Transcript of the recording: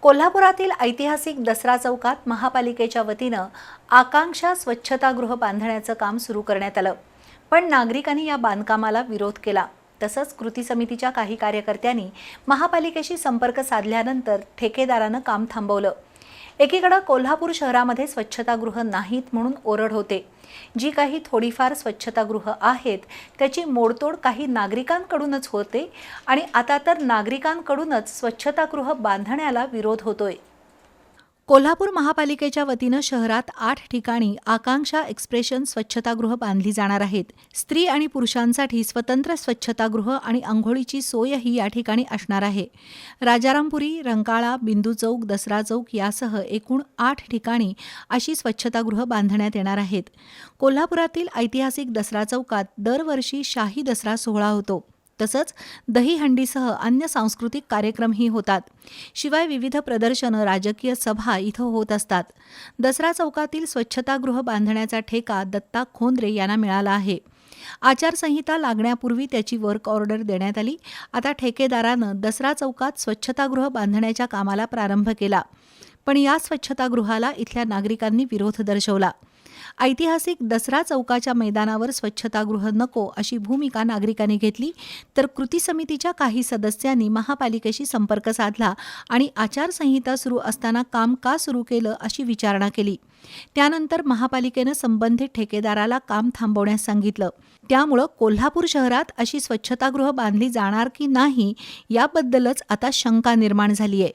कोल्हापुरातील ऐतिहासिक दसरा चौकात महापालिकेच्या वतीनं आकांक्षा स्वच्छतागृह बांधण्याचं काम सुरू करण्यात आलं. पण नागरिकांनी या बांधकामाला विरोध केला. तसंच कृती समितीच्या काही कार्यकर्त्यांनी महापालिकेशी संपर्क साधल्यानंतर ठेकेदारानं काम थांबवलं. एकीकडं कोल्हापूर शहरामध्ये स्वच्छतागृह नाहीत म्हणून ओरड होते. जी काही थोडीफार स्वच्छतागृह आहेत त्याची मोडतोड काही नागरिकांकडूनच होते आणि आता तर नागरिकांकडूनच स्वच्छतागृह बांधण्याला विरोध होतोय. कोल्हापूर महापालिकेच्या वतीनं शहरात आठ ठिकाणी आकांक्षा एक्सप्रेशन स्वच्छतागृह बांधली जाणार आहेत. स्त्री आणि पुरुषांसाठी स्वतंत्र स्वच्छतागृह आणि आंघोळीची सोयही या ठिकाणी असणार आहे. राजारामपुरी रंकाळा बिंदू चौक दसरा चौक यासह एकूण आठ ठिकाणी अशी स्वच्छतागृह बांधण्यात येणार आहेत. कोल्हापुरातील ऐतिहासिक दसरा चौकात दरवर्षी शाही दसरा सोहळा होतो. तसंच दहीहंडीसह अन्य सांस्कृतिक कार्यक्रमही होतात. शिवाय विविध प्रदर्शनं राजकीय सभा इथं होत असतात. दसरा चौकातील स्वच्छतागृह बांधण्याचा ठेका दत्ता खोंद्रे यांना मिळाला आहे. आचारसंहिता लागण्यापूर्वी त्याची वर्क ऑर्डर देण्यात आली. आता ठेकेदारानं दसरा चौकात स्वच्छतागृह बांधण्याच्या कामाला प्रारंभ केला. पण या स्वच्छतागृहाला इथल्या नागरिकांनी विरोध दर्शवला. ऐतिहासिक दसरा चौकाच्या मैदानावर स्वच्छतागृह नको अशी भूमिका नागरिकांनी घेतली तर कृती समितीच्या काही सदस्यांनी महापालिकेशी संपर्क साधला आणि आचारसंहिता सुरू असताना काम का सुरू केलं अशी विचारणा केली. त्यानंतर महापालिकेनं संबंधित ठेकेदाराला काम थांबवण्यास सांगितलं. त्यामुळं कोल्हापूर शहरात अशी स्वच्छतागृह बांधली जाणार की नाही याबद्दलच आता शंका निर्माण झाली आहे